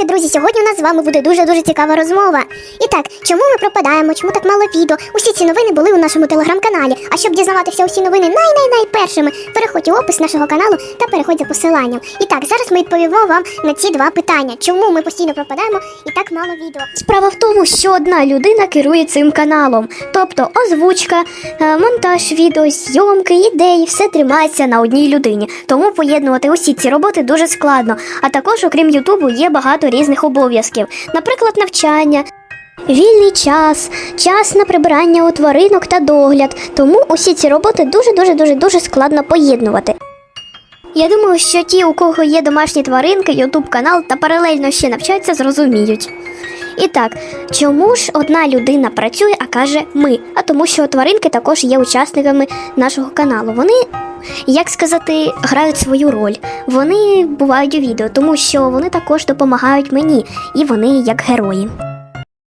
Привітики, друзі! Сьогодні у нас з вами буде дуже дуже цікава розмова. І так, чому ми пропадаємо? Чому так мало відео? Усі ці новини були у нашому телеграм-каналі. А щоб дізнаватися усі новини най-най-найпершими, переходь у опис нашого каналу та переходь за посиланням. І так, зараз ми відповімо вам на ці два питання: чому ми постійно пропадаємо і так мало відео? Справа в тому, що одна людина керує цим каналом, тобто озвучка, е, монтаж відео, зйомки, ідеї, все тримається на одній людині. Тому поєднувати усі ці роботи дуже складно. А також, окрім Ютубу, є багато різних обов'язків, наприклад, навчання. Вільний час, час на прибирання у тваринок та догляд. Тому усі ці роботи дуже дуже дуже дуже складно поєднувати. Я думаю, що ті, у кого є домашні тваринки, Ютуб канал та паралельно ще навчаються, зрозуміють. І так, чому ж одна людина працює, а каже ми? А тому, що тваринки також є учасниками нашого каналу. Вони, як сказати, грають свою роль. Вони бувають у відео, тому що вони також допомагають мені, і вони як герої.